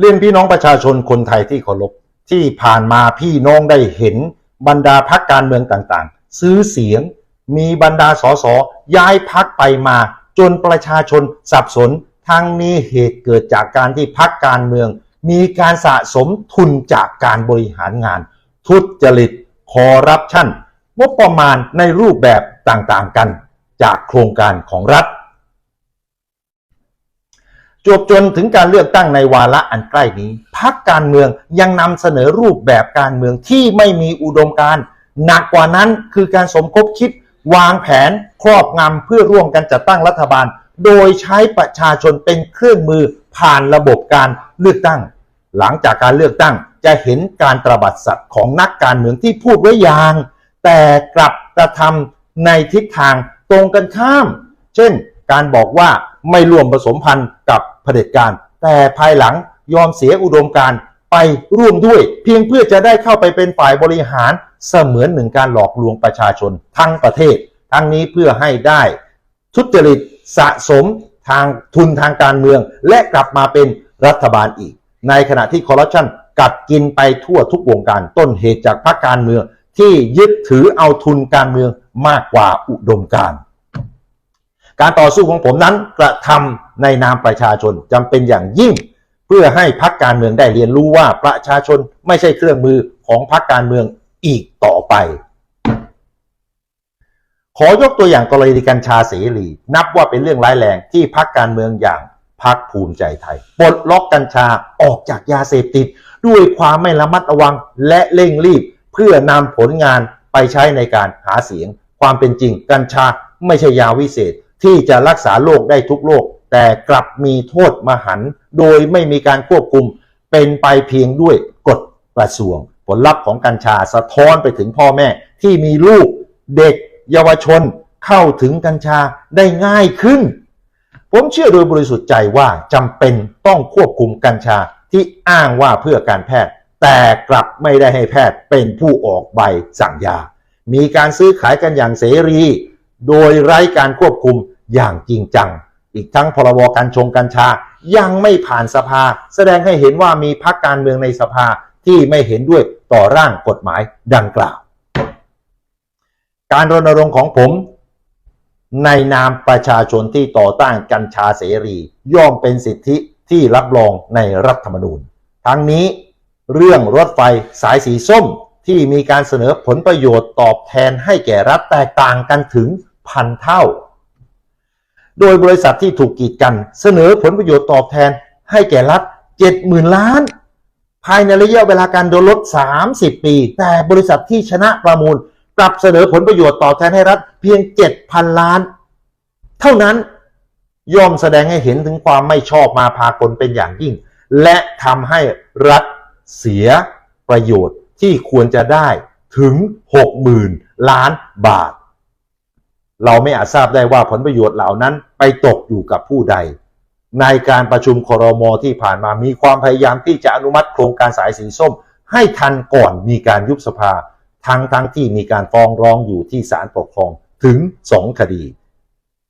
เรียนพี่น้องประชาชนคนไทยที่เคารพที่ผ่านมาพี่น้องได้เห็นบรรดาพักการเมืองต่างๆ ซื้อเสียง มีบรรดาสสย้ายพักไปมา จนประชาชนสับสนทั้งนี้เหตุเกิดจากการที่พักการเมือง มีการสะสมทุนจากการบริหารงาน ทุจริตคอร์รัปชันงบประมาณในรูปแบบต่างๆกัน จากโครงการของรัฐ จวบจนถึงการเลือกตั้งในวาระอันใกล้นี้พักการเมืองยังนำเสนอรูปแบบการเมืองที่ไม่มีอุดมการณ์หนักกว่านั้นคือการสมคบคิด วางแผนครอบงำเพื่อร่วมกันจัดตั้งรัฐบาล โดยใช้ประชาชนเป็นเครื่องมือผ่านระบบการเลือกตั้ง หลังจากการเลือกตั้งจะเห็นการตระบัดสัตว์ของนักการเมืองที่พูดไว้อย่าง แต่กลับกระทำในทิศทางตรงกันข้าม เช่น การบอกว่า ไม่ร่วมผสมพันธ์กับเผด็จการ แต่ภายหลังยอมเสียอุดมการไปร่วมด้วย เพียงเพื่อจะได้เข้าไปเป็นฝ่ายบริหารเสมือนหนึ่งการหลอกลวงประชาชนทั้งประเทศ ทั้งนี้เพื่อให้ได้ ทุจริตสะสมทางทุนทางการเมือง และกลับมาเป็นรัฐบาลอีก ในขณะที่คอร์รัปชันกัดกินไปทั่วทุกวงการต้นเหตุจากพรรคการเมือง ที่ยึดถือเอาทุนการเมืองมากกว่าอุดมการณ์ การต่อสู้ของผมนั้นกระทำในนามประชาชนจำเป็นอย่างยิ่ง เพื่อให้พรรคการเมืองได้เรียนรู้ว่าประชาชนไม่ใช่เครื่องมือของพรรคการเมืองอีกต่อไป ขอยกตัวอย่างกรณีกัญชาเสรี นับว่าเป็นเรื่องร้ายแรงที่พรรคการเมืองอย่างพรรคภูมิใจไทยปลดล็อกกัญชาออกจากยาเสพติด ด้วยความไม่ระมัดระวังและเร่งรีบ เพื่อนำผลงานไปใช้ในการหาเสียง ความเป็นจริงกัญชาไม่ใช่ยาวิเศษ ที่จะรักษาโรคได้ทุกโรคแต่กลับมีโทษมหัน โดยไม่มีการควบคุมเป็นไปเพียงด้วยกฎกระทรวง ผลลัพธ์ของกัญชาสะท้อนไปถึงพ่อแม่ ที่มีลูกเด็ก เยาวชน เข้าถึงกัญชาได้ง่ายขึ้น ผมเชื่อโดยบริสุทธิ์ใจว่าจำเป็นต้องควบคุมกัญชาที่อ้างว่าเพื่อการแพทย์ แต่กลับไม่ได้ให้แพทย์เป็นผู้ออกใบสั่งยา มีการซื้อขายกันอย่างเสรี โดยไร้การควบคุมอย่างจริงจัง อีกทั้งพรบการชงกัญชา ยังไม่ผ่านสภา แสดงให้เห็นว่ามีพรรคการเมืองในสภาที่ไม่เห็นด้วยต่อร่างกฎหมายดังกล่าว การรณรงค์ของผม ในนามประชาชนที่ต่อต้านกัญชาเสรี ย่อมเป็นสิทธิที่รับรองในรัฐธรรมนูญ ทั้งนี้เรื่องรถไฟสายสีส้มที่มีการเสนอผลประโยชน์ตอบแทนให้แก่รัฐแตกต่างกันถึง พันเท่า โดยบริษัทที่ถูกกีดกัน เสนอผลประโยชน์ตอบแทนให้แก่รัฐ70,000ล้าน ภายในระยะเวลาการโดนลด 30 ปี แต่บริษัทที่ชนะประมูลกลับเสนอผลประโยชน์ตอบแทนให้รัฐเพียง 7,000 ล้าน เท่านั้นย่อมแสดงให้เห็นถึงความไม่ชอบมาพากลเป็นอย่างยิ่ง และทำให้รัฐเสียประโยชน์ที่ควรจะได้ถึง 60,000 ล้านบาท เราไม่อาจทราบได้ว่าผลประโยชน์เหล่านั้นไปตกอยู่กับผู้ใด ในการประชุมครมที่ผ่านมามีความพยายามที่จะอนุมัติโครงการสายสีส้ม ให้ทันก่อนมีการยุบสภา ทั้งทั้งที่มีการฟ้องร้องอยู่ที่ศาลปกครองถึง2คดี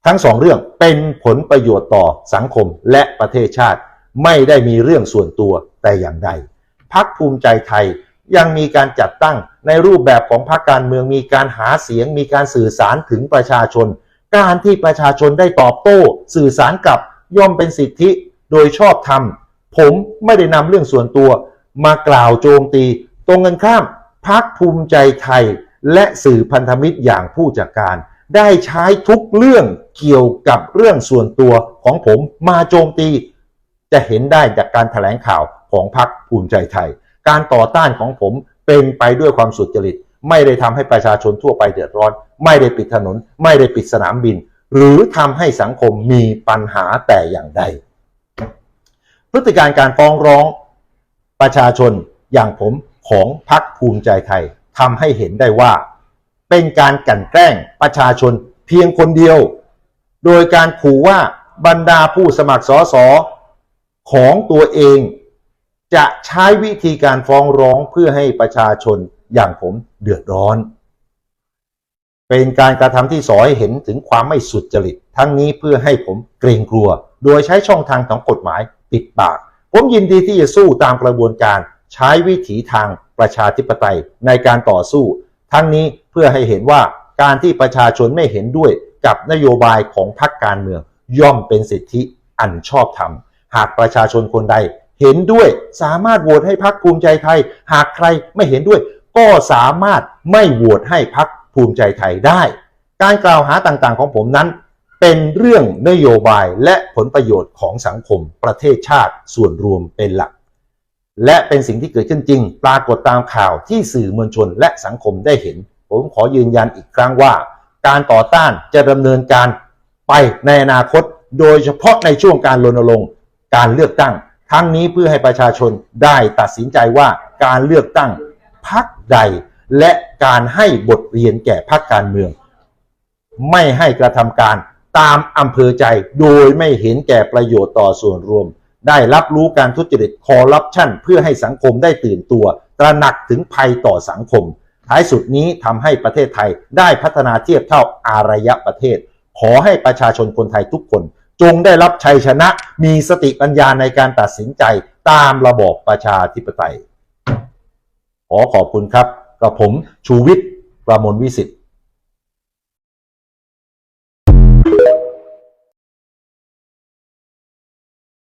ทั้งสองเรื่องเป็นผลประโยชน์ต่อสังคมและประเทศชาติ ไม่ได้มีเรื่องส่วนตัวแต่อย่างใดพักภูมิใจไทย ยังมีการจัดตั้งในรูปแบบของพรรคการเมืองมีการหาเสียง มีการสื่อสารถึงประชาชน การที่ประชาชนได้ตอบโต้ สื่อสารกับย่อมเป็นสิทธิโดยชอบธรรม ผมไม่ได้นำเรื่องส่วนตัว มากล่าวโจมตี ตรงกันข้ามพักภูมิใจไทย และสื่อพันธมิตรอย่างผู้จัดการ ได้ใช้ทุกเรื่องเกี่ยวกับเรื่องส่วนตัวของผมมาโจมตี จะเห็นได้จากการถแถลงข่าวของพรรคภูมิใจไทย การต่อต้านของผมเป็นไปด้วยความสุจริต ไม่ได้ทำให้ประชาชนทั่วไปเดือดร้อน ไม่ได้ปิดถนน ไม่ได้ปิดสนามบิน หรือทำให้สังคมมีปัญหาแต่อย่างใด พฤติการการฟ้องร้องประชาชนอย่างผมของพรรคภูมิใจไทยทำให้เห็นได้ว่า เป็นการกลั่นแกล้งประชาชนเพียงคนเดียว โดยการขู่ว่าบรรดาผู้สมัครสอสอของตัวเอง จะใช้วิธีการฟ้องร้องเพื่อให้ประชาชนอย่างผมเดือดร้อน เป็นการกระทำที่สอให้เห็นถึงความไม่สุจริต ทั้งนี้เพื่อให้ผมเกรงกลัว โดยใช้ช่องทางของกฎหมายปิดปาก ผมยินดีที่จะสู้ตามกระบวนการใช้วิถีทางประชาธิปไตยในการต่อสู้ ทั้งนี้เพื่อให้เห็นว่าการที่ประชาชนไม่เห็นด้วยกับนโยบายของพรรคการเมือง ย่อมเป็นสิทธิอันชอบธรรม หากประชาชนคนใด เห็นด้วยสามารถโหวตให้พรรคภูมิใจไทย หากใครไม่เห็นด้วย ก็สามารถไม่โหวตให้พรรคภูมิใจไทยได้ การกล่าวหาต่างๆของผมนั้น เป็นเรื่องนโยบายและผลประโยชน์ของสังคมประเทศชาติส่วนรวมเป็นหลัก และเป็นสิ่งที่เกิดขึ้นจริง ปรากฏตามข่าวที่สื่อมวลชนและสังคมได้เห็น ผมขอยืนยันอีกครั้งว่า การต่อต้านจะดำเนินการไปในอนาคต โดยเฉพาะในช่วงการรณรงค์การเลือกตั้ง ทั้งนี้เพื่อให้ประชาชนได้ตัดสินใจว่าการเลือกตั้งพักใด และการให้บทเรียนแก่พรรคการเมือง ไม่ให้กระทำการตามอำเภอใจโดยไม่เห็นแก่ประโยชน์ต่อส่วนรวม ได้รับรู้การทุจริตคอร์รัปชันเพื่อให้สังคมได้ตื่นตัว ตระหนักถึงภัยต่อสังคม ท้ายสุดนี้ทำให้ประเทศไทยได้พัฒนาเทียบเท่าอารยประเทศ ขอให้ประชาชนคนไทยทุกคน จงได้รับชัยชนะ มีสติปัญญาในการตัดสินใจตามระบอบประชาธิปไตย ขอขอบคุณครับ กับผมชูวิทย์ประมวลวิสิทธิ